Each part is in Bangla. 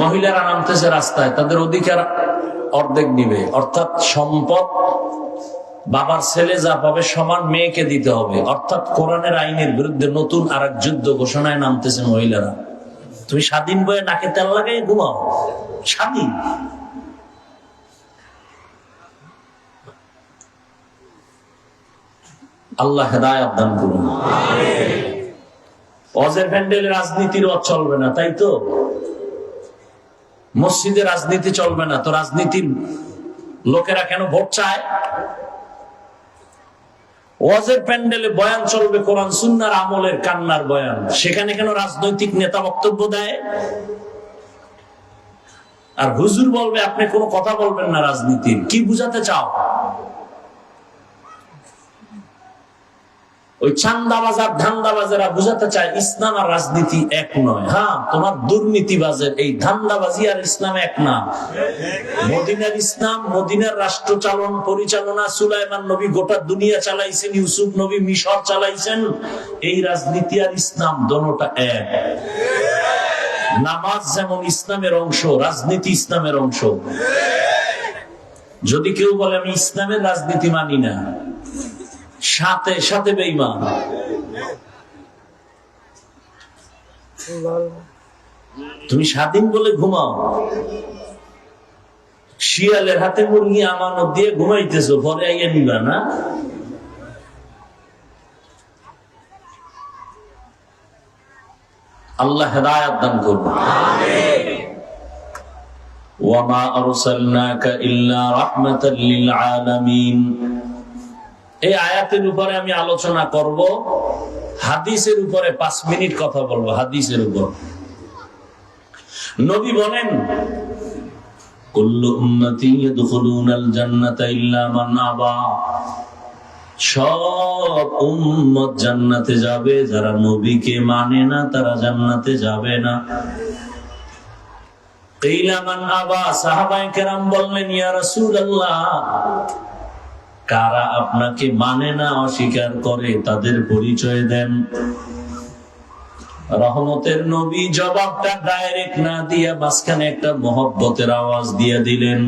মহিলারা নামতেছে রাস্তায়, তাদের অধিকার অর্ধেক নিবে। অর্থাৎ সম্পদ, বাবার ছেলে যা পাবে সমান মেয়েকে দিতে হবে। অর্থাৎ কোরআনের আইনের বিরুদ্ধে নতুন আর এক যুদ্ধ ঘোষণায় নামতেছে মহিলারা। তুমি স্বাধীন বয়ে নাকে তেল লাগাই ঘুমাও। স্বাধীন। আল্লাহ হেদায়ত দান করুন। অজের প্যান্ডেলে রাজনীতির চলবে না, তাই তো? মসজিদে রাজনীতি চলবে না, তো রাজনীতির লোকেরা কেন ভোট চায়? ওয়াজের প্যান্ডেলে বয়ান চলবে কোরআন সুন্নার আমলের কান্নার বয়ান। সেখানে কেন রাজনৈতিক নেতা বক্তব্য দেয়? আর হুজুর বলবে, আপনি কোনো কথা বলবেন না রাজনীতির। কি বুঝাতে চাও? ওই চান্দাবাজার, ধান্দাবাজেরা বুঝাতে চায় ইসলাম আর রাজনীতি এক নয়। হ্যাঁ তোমার দুর্নীতিবাজের, এই ধান্দাবাজি আর ইসলাম এক না। মদিনার ইসলাম, মদিনার রাষ্ট্র চালন পরিচালনা, সুলাইমান নবী গোটা দুনিয়া চালাইছেন, ইউসুফ নবী মিশর চালাইছেন। এই রাজনীতি আর ইসলাম দোনোটা এক। নামাজ যেমন ইসলামের অংশ, রাজনীতি ইসলামের অংশ। যদি কেউ বলে, আমি ইসলামের রাজনীতি মানি না সাথে সাথে বেইমান তুমি স্বাধীন বলে ঘুমাও। শিয়ালের হাতে মুরগি আমানত দিয়ে ঘুমাইতেছো পরে আইয়া নিবা না? আল্লাহ হেদায়াত দান ওয়ামা আরসালনাকা ইল্লা রাহমাতাল লিল আলামিন। এই আয়াতের উপরে আমি আলোচনা করব। হাদিসের উপরে পাঁচ মিনিট কথা বলব, হাদিসের উপর। নবী বলেন মান বললেন, ইয়া রাসূলুল্লাহ কারা আপনাকে মানে না অস্বীকার করে তাদের পরিচয় দেন। রহমতের নবী জবাবটা ডাইরেক্ট না দিয়া মাঝখানে একটা মহব্বতের আওয়াজ দিয়ে দিলেন।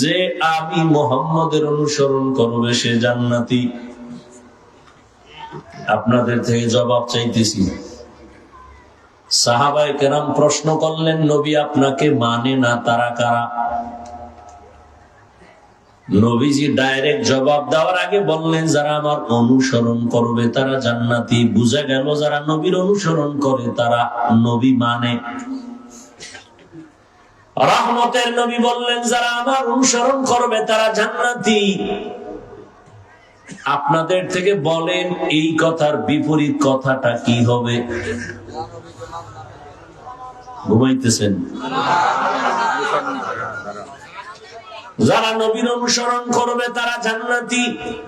যে আমি মোহাম্মদের অনুসরণ করবে সে জান্নাতি। আপনাদের থেকে জবাব চাইতেছি। সাহাবাই কেরাম প্রশ্ন করলেন, নবী আপনাকে মানে না তারা কারা? নবীজি ডাইরেক্ট জবাব দেওয়ার আগে বললেন, যারা আমার অনুসরণ করবে তারা জান্নাতি। বুঝা গেল, যারা নবীর অনুসরণ করে তারা নবী মানে। রহমতের নবী বললেন, যারা আমার অনুসরণ করবে তারা জান্নাতি। আপনাদের থেকে বলেন, এই কথার বিপরীত কথাটা কি হবে? ঘুমাইতেছেন। যারা নবীর অনুসরণ করবে, তারা জান্নাতি।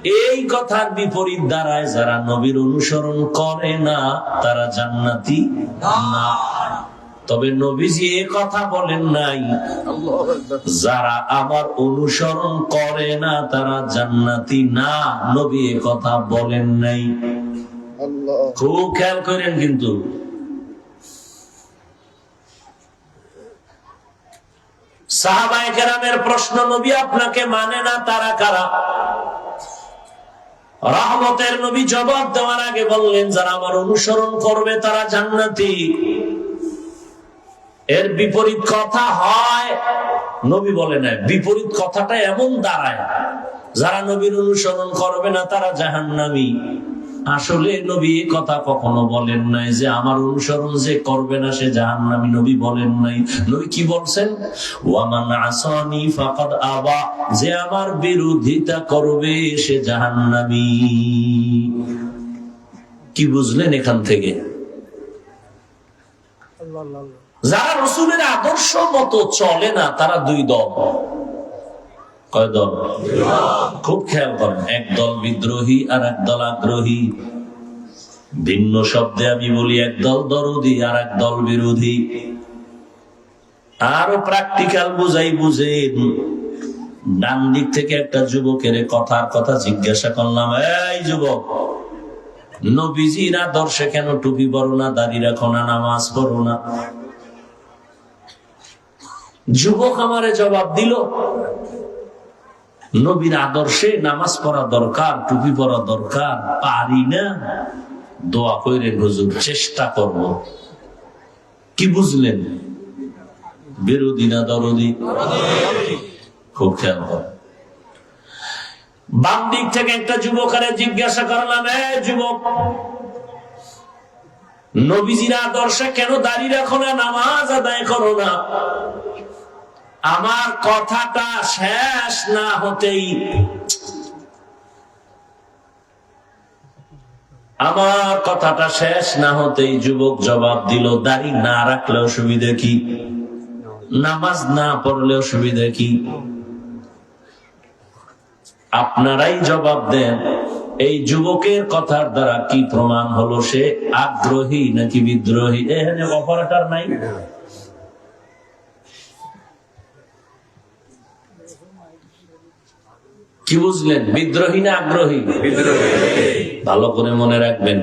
এই কথার বিপরীত দ্বারায় যারা নবীর অনুসরণ করে না, তারা জান্নাতি না। তবে নবীজি এ কথা বলেন নাই। যারা আমার অনুসরণ করে না, তারা জান্নাতি না। নবী এ কথা বলেন নাই। খুব খেয়াল করেন কিন্তু। প্রশ্ন, নবী আপনাকে মানে না তারা কারা? নবী জবাব দেওয়ার আগে বললেন, যারা আমার অনুসরণ করবে তারা জান্নাতি। এর বিপরীত কথা হয়, নবী বলে না বিপরীত কথাটা এমন দাঁড়ায়, যারা নবীর অনুসরণ করবে না তারা জাহান্নামী। আসলে নবী কথা কখনো বলেন নাই যে আমার অনুসরণ যে করবে না সে জাহান্নামী নবী বলেন নাই। নবী কি বলছেন? ওয়ামান আসানি ফাকাদ আবা। যে আমার বিরোধিতা করবে সে জাহান্নামী। কি বুঝলেন এখান থেকে? যারা রসুলের আদর্শ মতো চলে না, তারা দুই দল। খুব খেয়াল করেন, এক দল বিদ্রোহী আর এক দল আগ্রহী। ভিন্ন শব্দে আমি বলি, এক দল দরদি আর এক দল বিরোধী। আরও প্র্যাকটিক্যাল বুঝাই বুঝেন। ডান দিক থেকে একটা যুবকের কথার কথা জিজ্ঞাসা করলাম, এই যুবক নবীজির আদর্শে কেন টুপি পরো না, দাড়ি রাখো না, নামাজ পড়ো না? যুবক আমারে জবাব দিল নবীর আদর্শে নামাজ পড়া দরকার, টুপি পরা দরকার, পারি না। দোয়া কইরেন, হুজুর, চেষ্টা করব। কি বুঝলেন? বিরোধী না দরদি খুব খেয়াল করেন বাম দিক থেকে একটা যুবকারে জিজ্ঞাসা করলাম যুবক, নবীজির আদর্শে কেন দাঁড়িয়ে রাখো না, নামাজ আদায় করো না? আমার কথাটা শেষ না হতেই আমার কথাটা শেষ না হতেই যুবক জবাব দিল, দাড়ি না রাখলে অসুবিধা কি? নামাজ না পড়লে অসুবিধা কি? আপনারাই জবাব দেন, এই যুবকের কথার দ্বারা কি প্রমাণ হলো? সে আগ্রহী নাকি বিদ্রোহী? এখানে অপারেটর নাই? কি বুঝলেন? বিদ্রোহী না আগ্রহী? ভালো করে মনে রাখবেন।